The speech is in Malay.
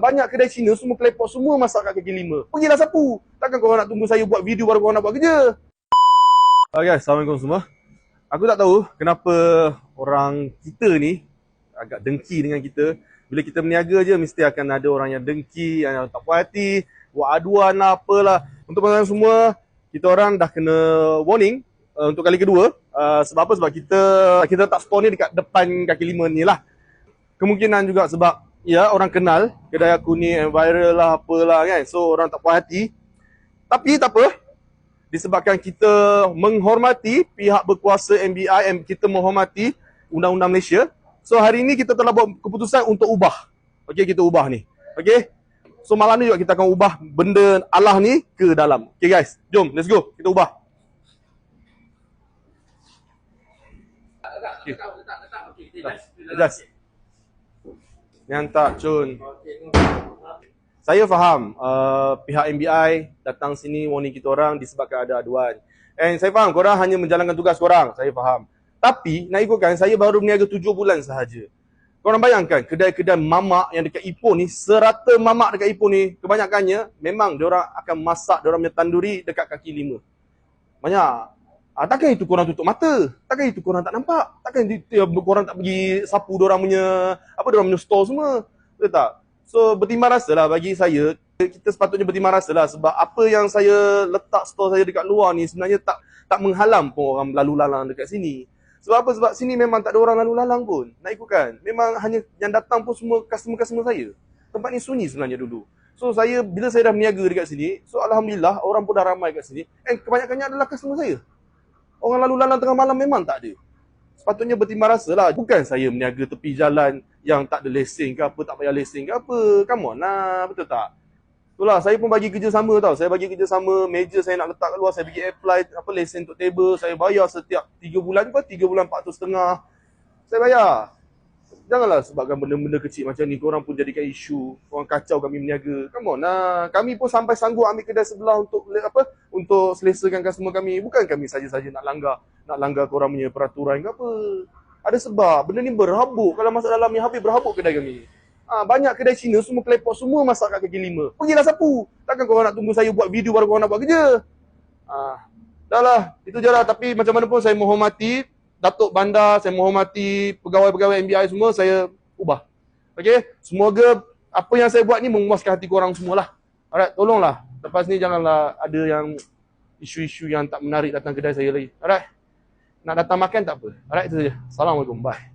Banyak kedai Cina semua klepot semua masak kat kaki lima. Pergilah sapu. Takkan korang nak tunggu saya buat video baru korang nak buat kerja. Okay guys, Assalamualaikum semua. Aku tak tahu kenapa orang kita ni agak dengki dengan kita. Bila kita berniaga je mesti akan ada orang yang dengki, yang tak puas hati, buat aduan lah apalah. Untuk teman semua, kita orang dah kena warning uh, untuk kali kedua. Uh, sebab apa? Sebab kita kita tak store ni dekat depan kaki lima ni lah. Kemungkinan juga sebab ya orang kenal kedai aku ni viral lah apalah kan. So orang tak puas hati. Tapi tak apa. Disebabkan kita menghormati pihak berkuasa MBI, kita menghormati Undang-Undang Malaysia. So hari ini kita telah buat keputusan untuk ubah. Okey, kita ubah ni. Okey. So malam ni juga kita akan ubah benda Allah ni ke dalam. Okay guys, jom let's go. Kita ubah. Okay. Adjust. Yang tak cun. Saya faham uh, pihak MBI datang sini warning kita orang disebabkan ada aduan. And saya faham korang hanya menjalankan tugas korang. Saya faham. Tapi nak ikutkan saya baru berniaga tujuh bulan sahaja. Korang bayangkan kedai-kedai mamak yang dekat Ipoh ni, serata mamak dekat Ipoh ni, kebanyakannya memang diorang akan masak diorang punya tanduri dekat kaki lima. Banyak. Ah, takkan itu korang tutup mata? Takkan itu korang tak nampak? Takkan itu, ya, korang tak pergi sapu diorang punya, apa diorang punya store semua? Betul tak? So bertimbang rasa lah bagi saya, kita sepatutnya bertimbang rasa lah sebab apa yang saya letak store saya dekat luar ni sebenarnya tak tak menghalang pun orang lalu lalang dekat sini. Sebab apa? Sebab sini memang tak ada orang lalu lalang pun. Nak ikutkan. Memang hanya yang datang pun semua customer-customer saya. Tempat ni sunyi sebenarnya dulu. So saya, bila saya dah berniaga dekat sini, so Alhamdulillah orang pun dah ramai kat sini. And kebanyakannya adalah customer saya. Orang lalu lalang tengah malam memang tak ada. Sepatutnya bertimbang rasa lah. Bukan saya berniaga tepi jalan yang tak ada lesen ke apa, tak payah lesen ke apa. Come on lah, betul tak? Itulah, saya pun bagi kerja sama tau. Saya bagi kerja sama, meja saya nak letak kat luar, saya pergi apply apa lesen untuk table, saya bayar setiap 3 bulan ke 3 bulan 400 setengah. Saya bayar. Janganlah sebabkan benda-benda kecil macam ni, korang pun jadikan isu, orang kacau kami berniaga. Come on lah. Kami pun sampai sanggup ambil kedai sebelah untuk apa? Untuk selesakan customer kami. Bukan kami saja-saja nak langgar, nak langgar korang punya peraturan ke apa. Ada sebab, benda ni berhabuk. Kalau masuk dalam ni habis berhabuk kedai kami. Ha, banyak kedai Cina semua klepot semua masak kat kaki lima. Pergilah sapu. Takkan korang nak tunggu saya buat video baru korang nak buat kerja. Ha, dah lah. Itu je lah. Tapi macam mana pun saya menghormati Datuk Bandar, saya menghormati pegawai-pegawai MBI semua, saya ubah. Okay? Semoga apa yang saya buat ni memuaskan hati korang semualah. Alright, tolonglah. Lepas ni janganlah ada yang isu-isu yang tak menarik datang kedai saya lagi. Alright? Nak datang makan tak apa. Alright, itu saja. Assalamualaikum. Bye.